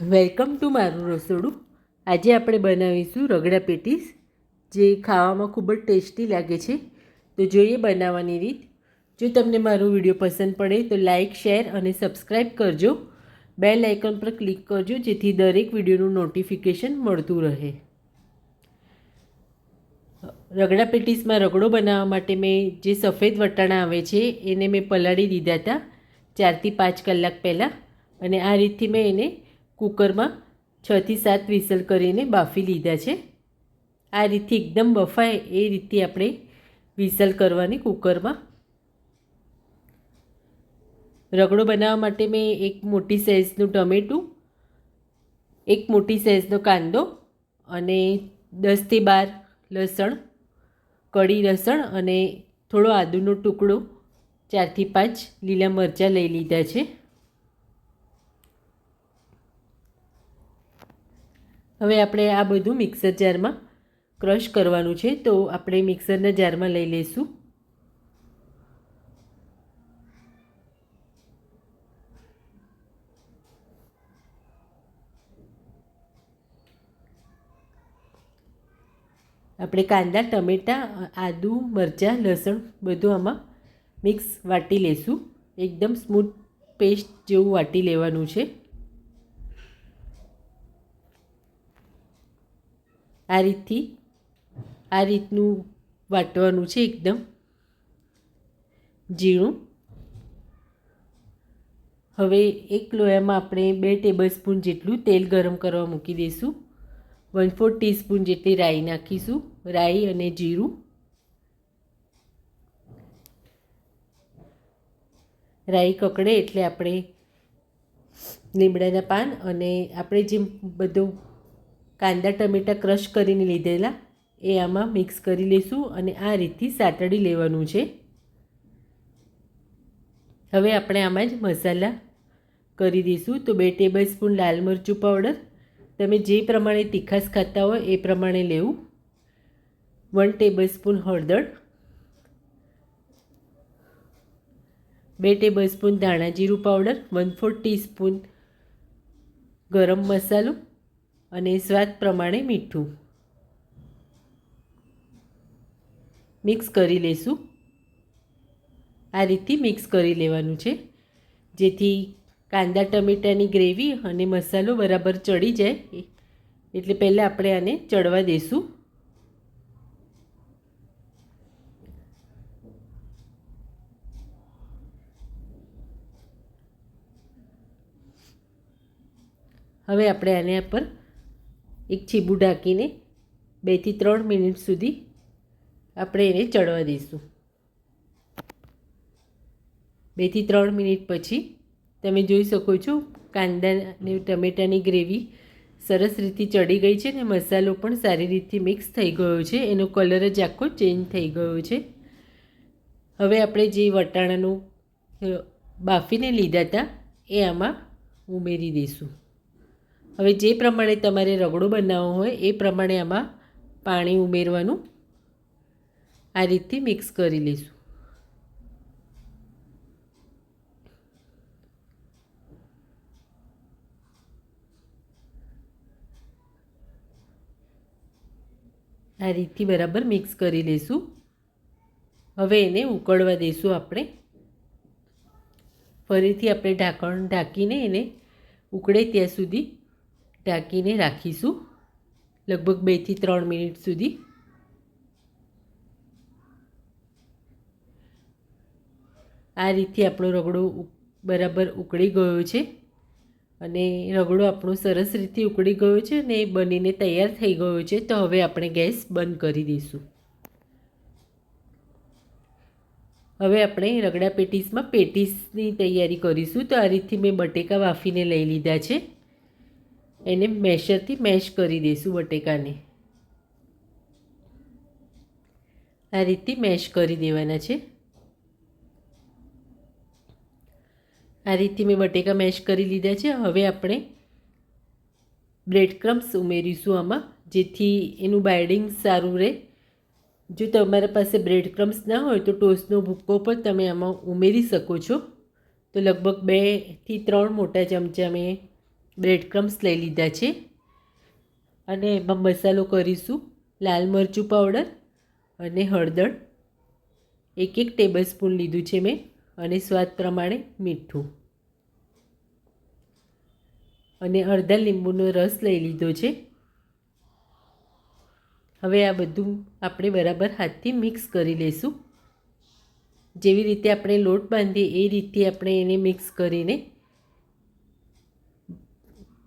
Welcome to મારું રસોડું. આજે આપણે બનાવીશું રગડા પેટીસ, જે ખાવામાં ખૂબ જ ટેસ્ટી લાગે છે. તો જોઈએ બનાવવાની રીત. જો તમને મારો વીડિયો પસંદ પડે તો લાઇક શેર અને સબસ્ક્રાઈબ કરજો. બેલ આઇકન પર ક્લિક કરજો, જેથી દરેક વિડીયોનું નોટિફિકેશન મળતું રહે. રગડા પેટીસમાં રગડો બનાવવા માટે મેં જે સફેદ વટાણા આવે છે, એને મેં પલાળી દીધા હતા ચારથી પાંચ કલાક પહેલાં. અને આ રીતથી મેં એને કુકરમાં છથી સાત વિસલ કરીને બાફી લીધા છે. આ રીતથી એકદમ બફાય એ રીતથી આપણે વિસલ કરવાની કુકરમાં. રગડો બનાવવા માટે મેં એક મોટી સાઇઝનું ટમેટું, એક મોટી સાઇઝનો કાંદો અને દસથી બાર લસણ કડી લસણ અને થોડો આદુનો ટુકડો, ચારથી પાંચ લીલા મરચાં લઈ લીધા છે. હવે આપણે આ બધું મિક્સર જારમાં ક્રશ કરવાનું છે, તો આપણે મિક્સરના જારમાં લઈ લઈશું. આપણે કાંદા, ટમેટાં, આદુ, મરચાં, લસણ બધું આમાં મિક્સ વાટી લઈશું. એકદમ સ્મૂથ પેસ્ટ જેવું વાટી લેવાનું છે. આ રીતથી, આ રીતનું વાટવાનું છે એકદમ. ઝીણું. હવે એક લોયામાં આપણે બે ટેબલ સ્પૂન જેટલું તેલ ગરમ કરવા મૂકી દઈશું. વન ફોર ટીસ્પૂન જેટલી રાઈ નાખીશું. રાઈ અને જીરું. રાઈ કકડે એટલે આપણે લીમડાના પાન અને આપણે જેમ બધું કાંદા ટમેટાં ક્રશ કરીને લીધેલા, એ આમાં મિક્સ કરી લઈશું અને આ રીતથી સાતડી લેવાનું છે. હવે આપણે આમાં જ મસાલા કરી દઈશું. તો બે ટેબલ સ્પૂન લાલ મરચું પાવડર તમે જે પ્રમાણે તીખાસ ખાતા હોય એ પ્રમાણે લેવું. વન ટેબલ સ્પૂન હળદર, બે ટેબલ સ્પૂન ધાણા પાવડર વન ફોર ટીસ્પૂન ગરમ મસાલો અને સ્વાદ પ્રમાણે મીઠું. મિક્સ કરી લઈશું આ રીતથી મિક્સ કરી લેવાનું છે. જેથી કાંદા, ટમેટાની ગ્રેવી અને મસાલો બરાબર ચડી જાય. એટલે પહેલાં આપણે આને ચડવા દઈશું હવે આપણે આને પર એક છીબું ઢાંકીને બેથી ત્રણ મિનિટ સુધી આપણે એને ચડવા દઈશું. બેથી ત્રણ મિનિટ પછી તમે જોઈ શકો છો કાંદા અને ટમેટાની ગ્રેવી સરસ રીતે ચડી ગઈ છે ને મસાલો પણ સારી રીતે મિક્સ થઈ ગયો છે. એનો કલર જ આખો ચેન્જ થઈ ગયો છે. હવે આપણે જે વટાણાનું બાફીને લીધા હતા, એ આમાં ઉમેરી દઈશું. હવે જે પ્રમાણે તમારે રગડો બનાવવો હોય એ પ્રમાણે આમાં પાણી ઉમેરવાનું આ રીતથી મિક્સ કરી લઈશું આ રીતથી બરાબર મિક્સ કરી લઈશું હવે એને ઉકળવા દઈશું આપણે. ફરીથી આપણે ઢાંકણ ઢાંકીને એને ઉકળે ત્યાં સુધી ઢાંકીને રાખીશું. લગભગ બેથી ત્રણ મિનિટ સુધી. આ રીતે આપણો રગડો બરાબર ઉકળી ગયો છે. અને રગડો આપણો સરસ રીતે ઉકળી ગયો છે અને બનીને તૈયાર થઈ ગયો છે. તો હવે આપણે ગેસ બંધ કરી દઈશું. હવે આપણે રગડા પેટીસમાં પેટીસની તૈયારી કરીશું. તો આ રીતથી મેં બટેકા વાફીને લઈ લીધા છે. એને મેશરથી મેશ કરી દઈશું બટેકાને. આ રીતથી મેશ કરી દેવાના છે. આ રીતે મેં બટેકા મેશ કરી લીધા છે. હવે આપણે બ્રેડ ક્રમ્સ ઉમેરીશું આમાં, જેથી એનું બાઇડિંગ સારું રહે. જો તમારા પાસે બ્રેડ ક્રમ્સ ના હોય તો ટોસ્ટનો ભૂક્કો પણ તમે આમાં ઉમેરી શકો છો. તો લગભગ બેથી ત્રણ મોટા ચમચા મેં બ્રેડ ક્રમ્સ લઈ લીધા છે. અને એમાં મસાલો કરીશું. લાલ મરચું પાવડર અને હળદર. એક એક ટેબલ સ્પૂન લીધું છે મેં અને સ્વાદ પ્રમાણે મીઠું. અને અડધા લીંબુનો રસ લઈ લીધો છે. હવે આ બધું આપણે બરાબર હાથથી મિક્સ કરી લઈશું જેવી રીતે આપણે લોટ બાંધીએ એ રીતે આપણે એને મિક્સ કરીને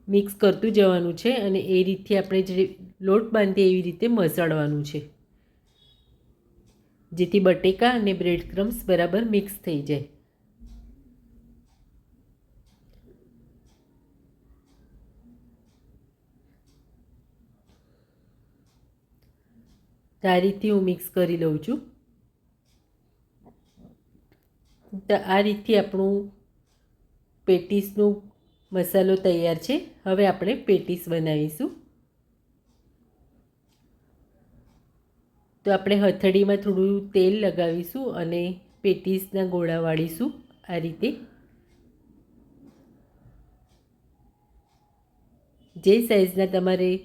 મિક્સ કરતું જવાનું છે અને એ રીતથી આપણે જે લોટ બાંધીએ એવી રીતે મસાડવાનું છે. જેથી બટેકા અને બ્રેડ ક્રમ્સ બરાબર મિક્સ થઈ જાય. આ રીતથી હું મિક્સ કરી લઉં છું. તો આ રીતથી આપણું પેટીસનું મસાલો તૈયાર છે. હવે આપણે પેટીસ બનાવીશું. તો આપણે હથડીમાં થોડું તેલ લગાવીશું અને પેટીસના ગોળા વાળીશું આ રીતે. જે સાઈઝના તમારે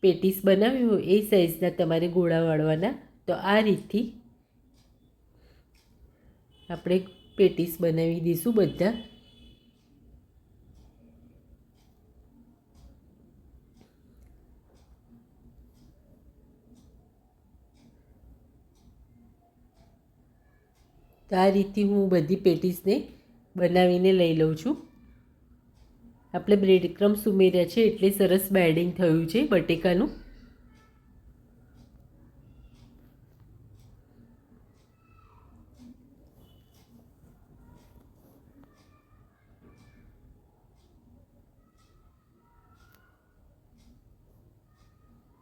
પેટીસ બનાવવી હોય, એ સાઈઝના તમારે ગોળા વાળવાના. તો આ રીતથી આપણે પેટીસ બનાવી દઈશું બધા. તો આ રીતે હું બધી પેટીસને બનાવીને લઈ લઉં છું. આપણે બ્રેડ ક્રમ્સ ઉમેર્યા છે એટલે સરસ બેડિંગ થયું છે બટેકાનું.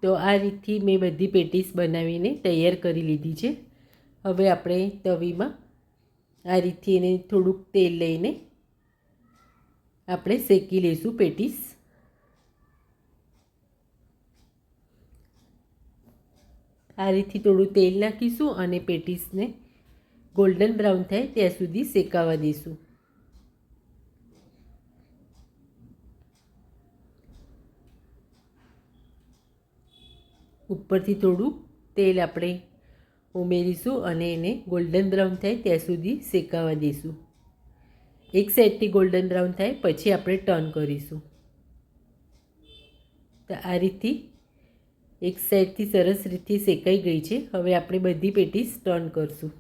તો આ રીતથી મેં બધી પેટીસ બનાવીને તૈયાર કરી લીધી છે. હવે આપણે તવીમાં આ રીતથી એને થોડુંક તેલ લઈને આપણે શેકી લઈશું પેટીસ. આ રીતથી થોડું તેલ નાખીશું અને પેટીસને ગોલ્ડન બ્રાઉન થાય ત્યાં સુધી શેકાવા દઈશું. ઉપરથી થોડું તેલ આપણે ઉમેરીશું અને એને ગોલ્ડન બ્રાઉન થાય ત્યાં સુધી શેકાવા દઈશું. એક સાઈડથી ગોલ્ડન બ્રાઉન થાય, પછી આપણે ટર્ન કરીશું. તો આ રીતથી એક સાઈડથી સરસ રીતથી શેકાઈ ગઈ છે. હવે આપણે બધી પેટીસ ટર્ન કરશું.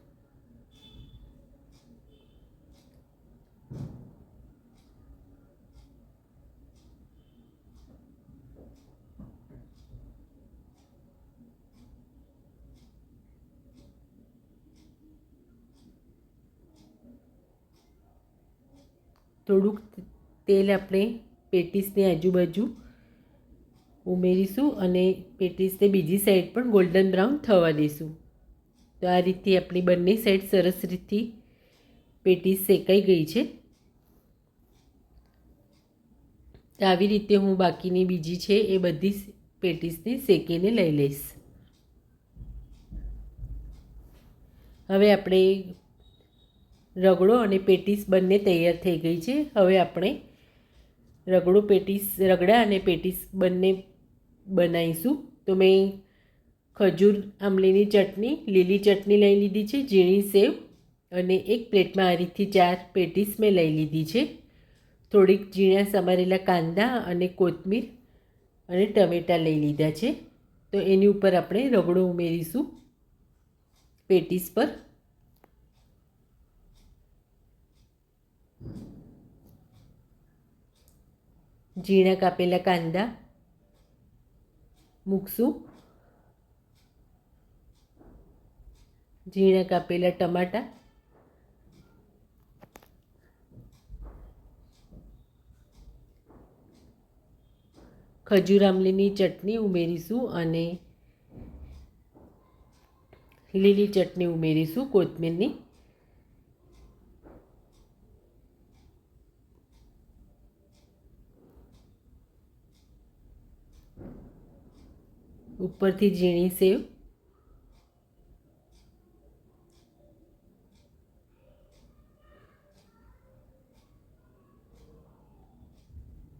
થોડુંક તેલ આપણે પેટીસની આજુબાજુ ઉમેરીશું અને પેટીસને બીજી સાઈડ પણ ગોલ્ડન બ્રાઉન થવા દઈશું. તો આ રીતે આપણી બંને સાઈડ સરસ રીતથી પેટીસ શેકાઈ ગઈ છે. આવી રીતે હું બાકીની બીજી છે એ બધી પેટીસને શેકીને લઈ લઈશ. હવે આપણે રગડો અને પેટીસ બંને તૈયાર થઈ ગઈ છે. હવે આપણે રગડો, પેટીસ, રગડા અને પેટીસ બંને બનાવીશું. તો મેં ખજૂર, આંબલીની ચટણી, લીલી ચટણી લઈ લીધી છે, ઝીણી સેવ અને એક પ્લેટમાં આ રીતથી ચાર પેટીસ મેં લઈ લીધી છે. થોડીક ઝીણા સમારેલા કાંદા અને કોથમીર અને ટમેટાં લઈ લીધા છે. તો એની ઉપર આપણે રગડો ઉમેરીશું પેટીસ પર. ઝીણા કાપેલા કાંદા મૂકશું ઝીણા કાપેલા ટમાટા ખજૂર આમલીની ચટણી ઉમેરીશું અને લીલી ચટણી ઉમેરીશું કોથમીરની ઉપરથી ઝીણી સેવ.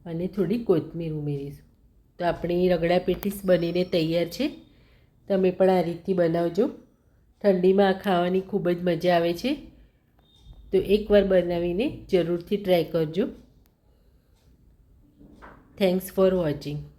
અને થોડી કોથમીર ઉમેરીશું. તો આપણી રગડા પેટીસ બનીને તૈયાર છે. તમે પણ આ રીતથી બનાવજો. ઠંડીમાં આ ખાવાની ખૂબ જ મજા આવે છે. તો એકવાર બનાવીને જરૂરથી ટ્રાય કરજો. Thanks for watching